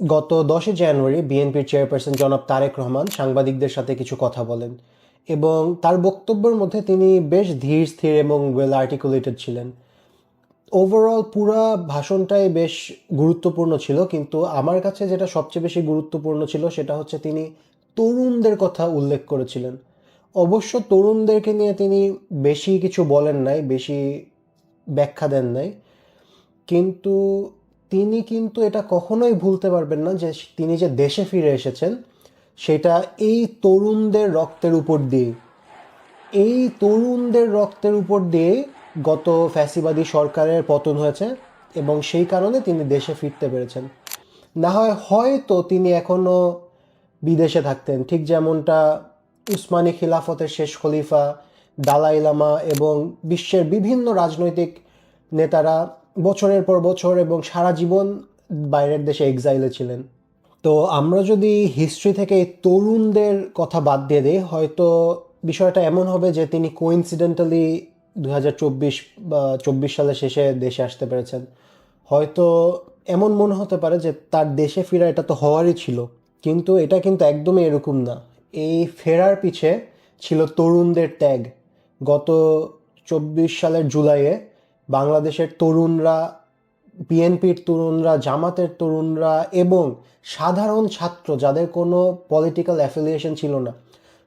গত দশই জানুয়ারি বিএনপির চেয়ারপারসন জনাব তারেক রহমান সাংবাদিকদের সাথে কিছু কথা বলেন এবং তার বক্তব্যের মধ্যে তিনি বেশ ধীর, স্থির এবং ওয়েল আর্টিকুলেটেড ছিলেন। ওভারঅল পুরা ভাষণটাই বেশ গুরুত্বপূর্ণ ছিল, কিন্তু আমার কাছে যেটা সবচেয়ে বেশি গুরুত্বপূর্ণ ছিল সেটা হচ্ছে তিনি তরুণদের কথা উল্লেখ করেছিলেন। অবশ্য তরুণদেরকে নিয়ে তিনি বেশি কিছু বলেন নাই, বেশি ব্যাখ্যা দেন নাই। কিন্তু তিনি কিন্তু এটা কখনোই ভুলতে পারবেন না যে তিনি যে দেশে ফিরে এসেছেন, সেটা এই তরুণদের রক্তের উপর দিয়ে। এই তরুণদের রক্তের উপর দিয়ে গত ফ্যাসিবাদী সরকারের পতন হয়েছে এবং সেই কারণে তিনি দেশে ফিরতে পেরেছেন। না হয় হয়তো তিনি এখনও বিদেশে থাকতেন, ঠিক যেমনটা উসমানী খিলাফতের শেষ খলিফা দালাই লামা এবং বিশ্বের বিভিন্ন রাজনৈতিক নেতারা বছরের পর বছর এবং সারা জীবন বাইরের দেশে এক্সাইলে ছিলেন। তো আমরা যদি হিস্ট্রি থেকে তরুণদের কথা বাদ দিয়ে দিই, হয়তো বিষয়টা এমন হবে যে তিনি কোইন্সিডেন্টালি দু হাজার চব্বিশ বা চব্বিশ সালের শেষে দেশে আসতে পেরেছেন। হয়তো এমন মনে হতে পারে যে তার দেশে ফেরা এটা তো হওয়ারই ছিল, কিন্তু এটা কিন্তু একদমই এরকম না। এই ফেরার পিছে ছিল তরুণদের ত্যাগ। গত চব্বিশ সালের জুলাইয়ে বাংলাদেশের তরুণরা, বিএনপির তরুণরা, জামাতের তরুণরা এবং সাধারণ ছাত্র যাদের কোনো পলিটিক্যাল অ্যাফিলিয়েশন ছিল না,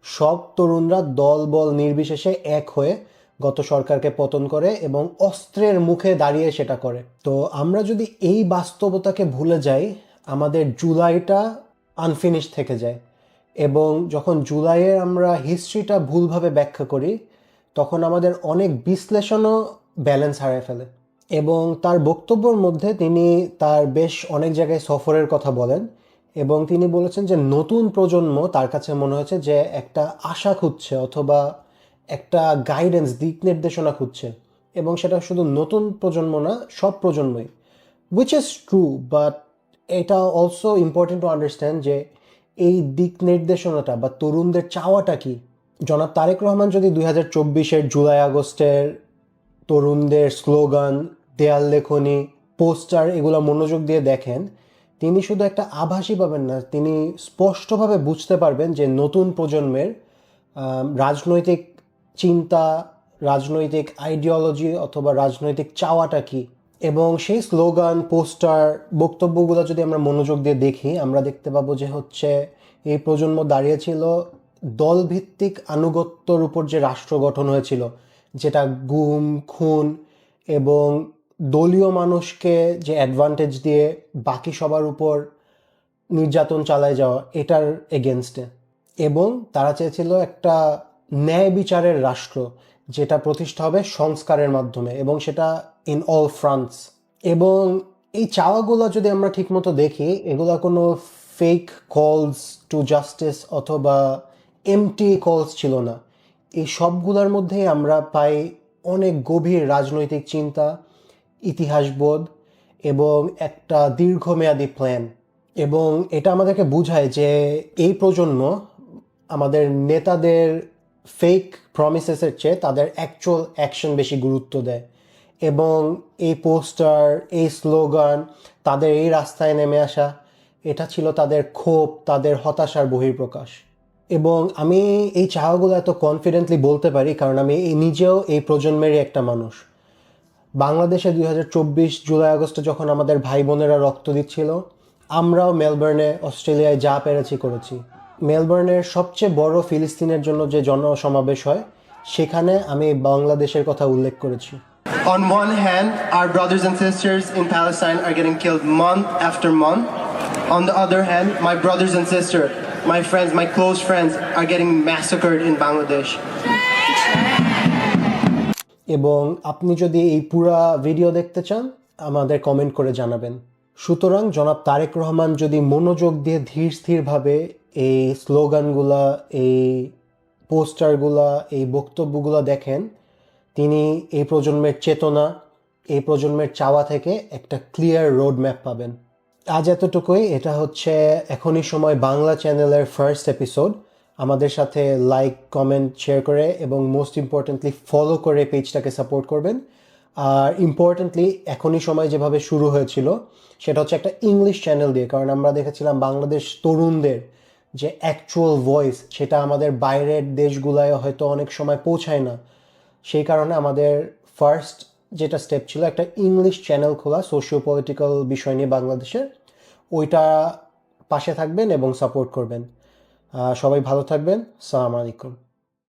সব তরুণরা দল বল নির্বিশেষে এক হয়ে গত সরকারকে পতন করে এবং অস্ত্রের মুখে দাঁড়িয়ে সেটা করে। তো আমরা যদি এই বাস্তবতাকে ভুলে যাই, আমাদের জুলাইটা আনফিনিশ থেকে যায় এবং যখন জুলাইয়ের আমরা হিস্ট্রিটা ভুলভাবে ব্যাখ্যা করি, তখন আমাদের অনেক বিশ্লেষণও ব্যালেন্স হারিয়ে ফেলে। এবং তার বক্তব্যের মধ্যে তিনি তার বেশ অনেক জায়গায় সফরের কথা বলেন এবং তিনি বলেছেন যে নতুন প্রজন্ম তার কাছে মনে হয়েছে যে একটা আশা খুঁজছে অথবা একটা গাইডেন্স দিক নির্দেশনা খুঁজছে। এবং সেটা শুধু নতুন প্রজন্ম না, সব প্রজন্মই। উইচ ইজ ট্রু বাট এটা অলসো ইম্পর্টেন্ট টু আন্ডারস্ট্যান্ড যে এই দিক নির্দেশনাটা বা তরুণদের চাওয়াটা কি? জনাব তারেক রহমান যদি দুই হাজার চব্বিশের জুলাই আগস্টের তরুণদের স্লোগান, দেয়াল লেখনী, পোস্টার এগুলো মনোযোগ দিয়ে দেখেন। তিনি শুধু একটা আভাসই পাবেন না, তিনি স্পষ্টভাবে বুঝতে পারবেন যে নতুন প্রজন্মের রাজনৈতিক চিন্তা, রাজনৈতিক আইডিওলজি অথবা রাজনৈতিক চাওয়াটা কি? এবং সেই স্লোগান, পোস্টার বক্তব্যগুলো যদি আমরা মনোযোগ দিয়ে দেখি, আমরা দেখতে পাবো যে হচ্ছে এই প্রজন্ম দাঁড়িয়েছিল দলভিত্তিক আনুগত্যর উপর যে রাষ্ট্র গঠন হয়েছিল। যেটা গুম, খুন এবং দলীয় মানুষকে যে অ্যাডভান্টেজ দিয়ে বাকি সবার উপর নির্যাতন চালায় যাওয়া, এটার এগেনস্টে এবং তারা চেয়েছিল একটা ন্যায় বিচারের রাষ্ট্র, যেটা প্রতিষ্ঠা হবে সংস্কারের মাধ্যমে এবং সেটা ইন অল ফ্রান্স এবং এই চাওয়াগুলো যদি আমরা ঠিকমতো দেখি, এগুলো কোনো ফেক কলস টু জাস্টিস অথবা এমটি কলস ছিল না। এই সবগুলোর মধ্যেই আমরা পাই অনেক গভীর রাজনৈতিক চিন্তা, ইতিহাসবোধ এবং একটা দীর্ঘমেয়াদী প্ল্যান এবং এটা আমাদেরকে বোঝায় যে এই প্রজন্ম আমাদের নেতাদের ফেক প্রমিসেসের চেয়ে তাদের অ্যাকচুয়াল অ্যাকশন বেশি গুরুত্ব দেয়। এবং এই পোস্টার এই স্লোগান তাদের এই রাস্তায় নেমে আসা, এটা ছিল তাদের ক্ষোভ, তাদের হতাশার বহিঃপ্রকাশ। এবং আমি এই চাওয়াগুলো এত কনফিডেন্টলি বলতে পারি কারণ আমি নিজেও এই প্রজন্মেরই একটা মানুষ। বাংলাদেশে দুই হাজার চব্বিশ জুলাই আগস্টে যখন আমাদের ভাই বোনেরা রক্ত দিচ্ছিল আমরাও মেলবোর্নে অস্ট্রেলিয়ায় যা পেরেছি করেছি। মেলবোর্নের সবচেয়ে বড় ফিলিস্তিনের জন্য যে জনসমাবেশ হয় সেখানে আমি বাংলাদেশের কথা উল্লেখ করেছি। On one hand, our brothers and sisters in Palestine are getting killed month after month. On the other hand, my brothers and sisters, my friends, my close friends are getting massacred in Bangladesh. এবং আপনি যদি এই পুরা video দেখতে চান আমাদের comment করে জানাবেন সুতরাং জনাব তারেক রহমান যদি মনোযোগ দিয়ে ধীর স্থিরভাবে এই স্লোগানগুলা এই পোস্টারগুলা এই বক্তব্যগুলো দেখেন তিনি এই প্রজন্মের চেতনা এই প্রজন্মের চাওয়া থেকে একটা ক্লিয়ার রোড ম্যাপ পাবেন আজ এতটুকুই। এটা হচ্ছে এখনই সময় বাংলা চ্যানেলের ফার্স্ট এপিসোড আমাদের সাথে লাইক কমেন্ট শেয়ার করে এবং মোস্ট ইম্পর্টেন্টলি ফলো করে পেজটাকে সাপোর্ট করবেন। আর ইম্পর্টেন্টলি এখনই সময় যেভাবে শুরু হয়েছিল, সেটা হচ্ছে একটা ইংলিশ চ্যানেল দিয়ে। কারণ আমরা দেখেছিলাম বাংলাদেশ তরুণদের যে অ্যাকচুয়াল ভয়েস সেটা আমাদের বাইরের দেশগুলায় হয়তো অনেক সময় পৌঁছায় না। সেই কারণে আমাদের ফার্স্ট যেটা স্টেপ ছিল, একটা ইংলিশ চ্যানেল খোলা সোশিও পলিটিক্যাল বিষয় নিয়ে বাংলাদেশের। ওইটা পাশে থাকবেন এবং সাপোর্ট করবেন। সবাই ভালো থাকবেন। সালাম আলাইকুম